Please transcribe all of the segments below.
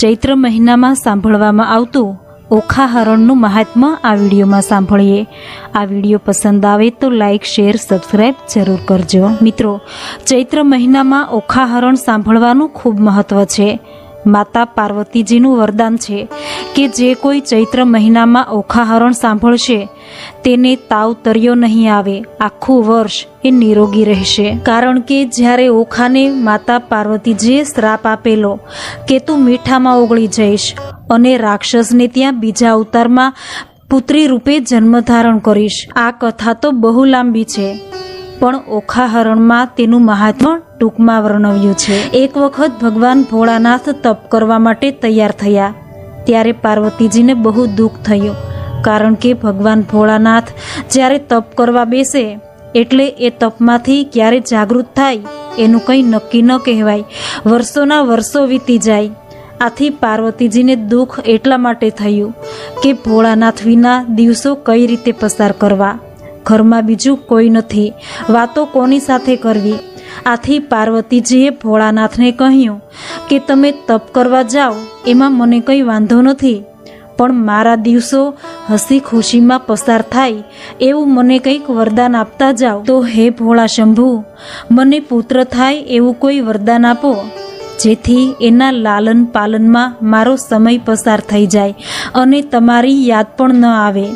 ચૈત્ર મહિનામાં સાંભળવામાં આવતું ઓખા હરણનું મહાત્મ્ય આ વિડીયોમાં સાંભળીએ. આ વીડિયો પસંદ આવે તો લાઇક શેર સબસ્ક્રાઈબ જરૂર કરજો. મિત્રો, ચૈત્ર મહિનામાં ઓખા હરણ સાંભળવાનું ખૂબ મહત્વ છે. માતા પાર્વતીજીનું વરદાન છે. કે જે કોઈ ચૈત્ર મહિનામાં ઓખાહરણ સાંભળશે, તેને તાવ તર્યો નહીં આવે. આખું વર્ષ એ નિરોગી રહેશે. કારણ કે જ્યારે ઓખાને માતા પાર્વતીજીએ શ્રાપ આપેલો કે તું મીઠામાં ઓગળી જઈશ અને રાક્ષસને ત્યાં બીજા અવતારમાં પુત્રી રૂપે જન્મ ધારણ કરીશ, આ કથા તો બહુ લાંબી છે. પણ ઓખાહરણમાં તેનું મહાત્મ્ય ટૂંકમાં વર્ણવ્યું છે. એક વખત ભગવાન ભોળાનાથ તપ કરવા માટે તૈયાર થયા. ત્યારે પાર્વતીજીને બહુ દુઃખ થયું, કારણ કે ભગવાન ભોળાનાથ જ્યારે તપ કરવા બેસે, એટલે એ તપમાંથી ક્યારે જાગૃત થાય, એનું કંઈ નક્કી ન કહેવાય. વર્ષોના વર્ષો વીતી જાય. આથી પાર્વતીજીને દુઃખ એટલા માટે થયું કે ભોળાનાથ વિના દિવસો કઈ રીતે પસાર કરવા. ઘરમાં બીજું કોઈ નથી. વાતો કોની સાથે કરવી? આથી પાર્વતીજીએ ભોળાનાથને કહ્યું કે તમે તપ કરવા જાઓ, એમાં મને કંઈ વાંધો નથી. પણ મારા દિવસો હસી ખુશીમાં પસાર થાય, એવું મને કંઈક વરદાન આપતા જાઓ. તો હે ભોળા શંભુ, મને પુત્ર થાય એવું કોઈ વરદાન આપો, જેથી એના લાલન પાલનમાં મારો સમય પસાર થઈ જાય અને તમારી યાદ પણ ન આવે.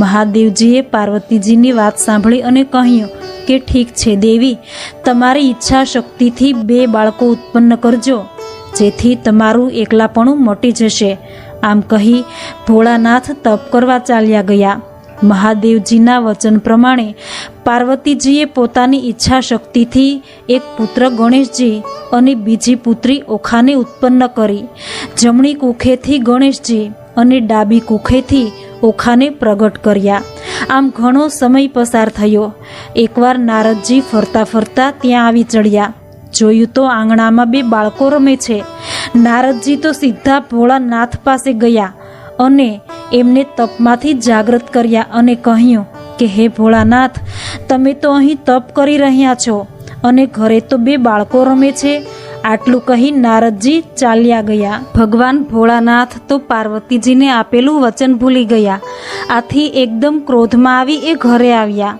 મહાદેવજીએ પાર્વતીજીની વાત સાંભળી અને કહ્યું કે ઠીક છે દેવી, તમારી ઈચ્છા શક્તિથી બે બાળકો ઉત્પન્ન કરજો. જેથી તમારું એકલાપણું મટી જશે. આમ કહી ભોળાનાથ તપ કરવા ચાલ્યા ગયા. મહાદેવજીના વચન પ્રમાણે પાર્વતીજીએ પોતાની ઈચ્છા શક્તિથી એક પુત્ર ગણેશજી અને બીજી પુત્રી ઓખાને ઉત્પન્ન કરી. જમણી કુખેથી ગણેશજી અને ડાબી કુખેથી ઓખાને પ્રગટ કર્યા. આમ ઘણો સમય પસાર થયો. એકવાર નારદજી ફરતા ફરતા ત્યાં આવી ચડ્યા. જોયું તો આંગણામાં બે બાળકો રમે છે. નારદજી તો સીધા ભોળાનાથ પાસે ગયા અને એમને તપમાંથી જાગૃત કર્યા અને કહ્યું કે, હે ભોળાનાથ, તમે તો અહીં તપ કરી રહ્યા છો અને ઘરે તો બે બાળકો રમે છે. આટલું કહી નારદજી ચાલ્યા ગયા. ભગવાન ભોળાનાથ તો પાર્વતીજીને આપેલું વચન ભૂલી ગયા. આથી એકદમ ક્રોધમાં આવી એ ઘરે આવ્યા.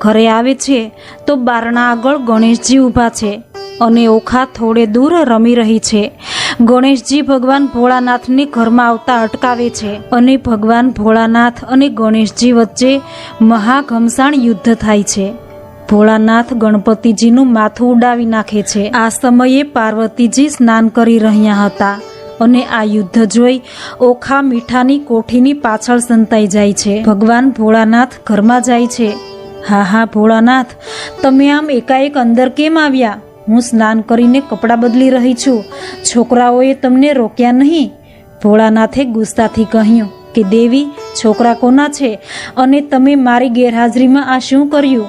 ઘરે આવે છે તો બારણા આગળ ગણેશજી ઊભા છે. અને ઓખા થોડે દૂર રમી રહી છે. ગણેશજી ભગવાન ભોળાનાથને ઘરમાં આવતા અટકાવે છે અને ભગવાન ભોળાનાથ અને ગણેશજી વચ્ચે મહાઘમસાણ યુદ્ધ થાય છે. ભોળાનાથ ગણપતિજીનું માથું ઉડાવી નાખે છે. આ સમયે પાર્વતીજી સ્નાન કરી રહ્યા હતા અને આ યુદ્ધ જોઈ ઓખા મીઠાની કોઠીની પાછળ સંતાઈ જાય છે. ભગવાન ભોળાનાથ ઘરમાં જાય છે. હા હા, ભોળાનાથ, તમે આમ એકાએક અંદર કેમ આવ્યા? હું સ્નાન કરીને કપડાં બદલી રહી છું. છોકરાઓએ તમને રોક્યા નહીં. ભોળાનાથે ગુસ્સાથી કહ્યું કે, દેવી, છોકરા કોના છે? અને તમે મારી ગેરહાજરીમાં આ શું કર્યું?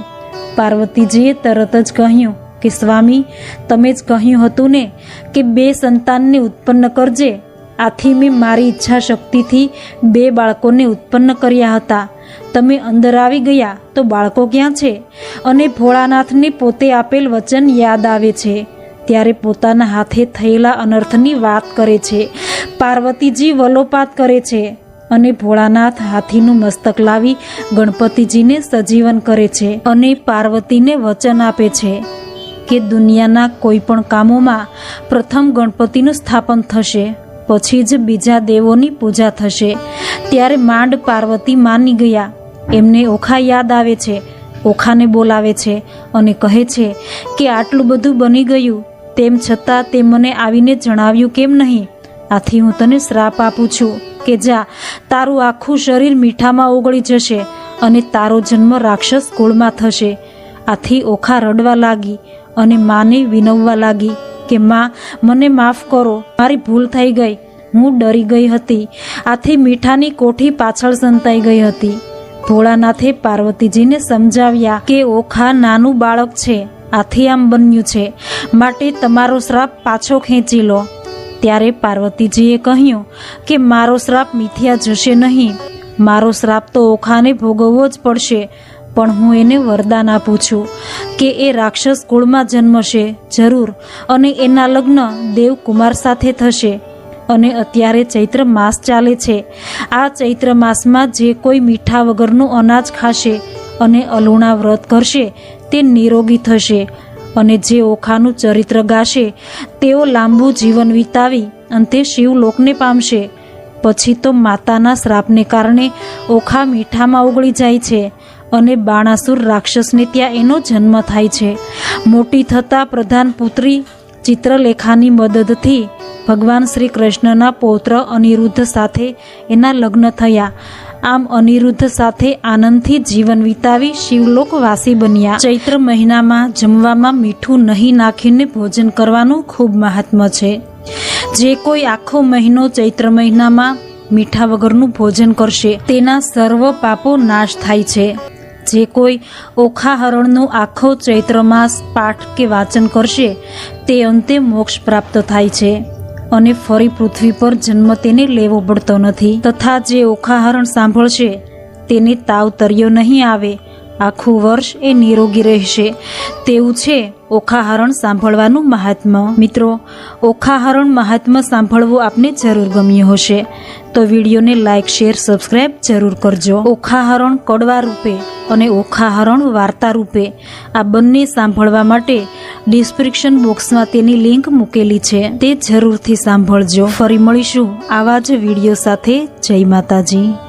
પાર્વતીજીએ તરત જ કહ્યું કે, સ્વામી, તમે જ કહ્યું હતું ને કે, બે સંતાનને ઉત્પન્ન કરજે. આથી મેં મારી ઈચ્છા શક્તિથી બે બાળકોને ઉત્પન્ન કર્યા હતા. તમે અંદર આવી ગયા તો બાળકો ક્યાં છે? અને ભોળાનાથને પોતે આપેલ વચન યાદ આવે છે. ત્યારે પોતાના હાથે થયેલા અનર્થની વાત કરે છે. પાર્વતીજી વલોપાત કરે છે અને ભોળાનાથ હાથીનું મસ્તક લાવી ગણપતિજીને સજીવન કરે છે અને પાર્વતીને વચન આપે છે કે દુનિયાના કોઈ પણ કામોમાં પ્રથમ ગણપતિનું સ્થાપન થશે. પછી જ બીજા દેવોની પૂજા થશે. ત્યારે માંડ પાર્વતી માની ગયા. એમને ઓખા યાદ આવે છે. ઓખાને બોલાવે છે અને કહે છે કે આટલું બધું બની ગયું. તેમ છતાં તે મને આવીને જણાવ્યું કેમ નહીં? આથી હું તને શ્રાપ આપું છું કે જા, તારું આખું શરીર મીઠામાં ઓગળી જશે અને તારો જન્મ રાક્ષસ કુળમાં થશે. આથી ઓખા રડવા લાગી અને માને વિનવવા લાગી કે, માં, મને માફ કરો. મારી ભૂલ થઈ ગઈ. હું ડરી ગઈ હતી. આથી મીઠાની કોઠી પાછળ સંતાઈ ગઈ હતી. ભોળાનાથે પાર્વતીજીને સમજાવ્યા કે ઓખા નાનું બાળક છે. આથી આમ બન્યું છે. માટે તમારો શ્રાપ પાછો ખેંચી લો. ત્યારે પાર્વતીજીએ કહ્યું કે મારો શ્રાપ મિથ્યા જશે નહીં. મારો શ્રાપ તો ઓખાને ભોગવવો જ પડશે. પણ હું એને વરદાન આપું છું કે એ રાક્ષસ કુળમાં જન્મશે, જરૂર. અને એના લગ્ન દેવકુમાર સાથે થશે. અને અત્યારે ચૈત્ર માસ ચાલે છે. આ ચૈત્ર માસમાં જે કોઈ મીઠા વગરનું અનાજ ખાશે અને અલુણા વ્રત કરશે, તે નિરોગી થશે અને જે ઓખાનું ચરિત્ર ગાશે, તેઓ લાંબુ જીવન વિતાવી અંતે શિવલોકને પામશે. પછી તો માતાના શ્રાપને કારણે ઓખા મીઠામાં ઓગળી જાય છે અને બાણાસુર રાક્ષસને ત્યાં એનો જન્મ થાય છે. મોટી થતાં પ્રધાન પુત્રી ચિત્રલેખાની મદદથી ભગવાન શ્રી કૃષ્ણના પૌત્ર અનિરુદ્ધ સાથે એના લગ્ન થયા. આમ અનિરુદ્ધ સાથે આનંદથી જીવન વિતાવી શિવલોકવાસી બન્યા. ચૈત્ર મહિનામાં જમવામાં મીઠું નહીં નાખીને ભોજન કરવાનું ખૂબ મહાત્મ છે. જે કોઈ આખો મહિનો ચૈત્ર મહિનામાં મીઠા વગરનું ભોજન કરશે, તેના સર્વ પાપો નાશ થાય છે. જે કોઈ ઓખા હરણનું આખો ચૈત્ર માસ પાઠ કે વાંચન કરશે, તે અંતે મોક્ષ પ્રાપ્ત થાય છે. અને ફરી પૃથ્વી પર જન્મ તેને લેવો પડતો નથી. તથા જે ઓખાહરણ સાંભળશે, તેને તાવ તર્યો નહીં આવે. આખું વર્ષ એ નિરોગી રહેશે. તેવું છે ઓખાહરણ સાંભળવાનું મહાત્મ્ય મિત્રો, ઓખાહરણ મહાત્મ્ય સાંભળવું આપને જરૂર ગમ્યું હશે. તો વિડીયોને લાઇક શેર, સબસ્ક્રાઇબ જરૂર કરજો. ઓખાહરણ કડવા રૂપે અને ઓખાહરણ વાર્તા રૂપે આ બંને સાંભળવા માટે ડિસ્ક્રિપ્શન બોક્સમાં તેની લિંક મૂકેલી છે. તે જરૂરથી સાંભળજો. ફરી મળીશું આવા જ વીડિયો સાથે. જય માતાજી.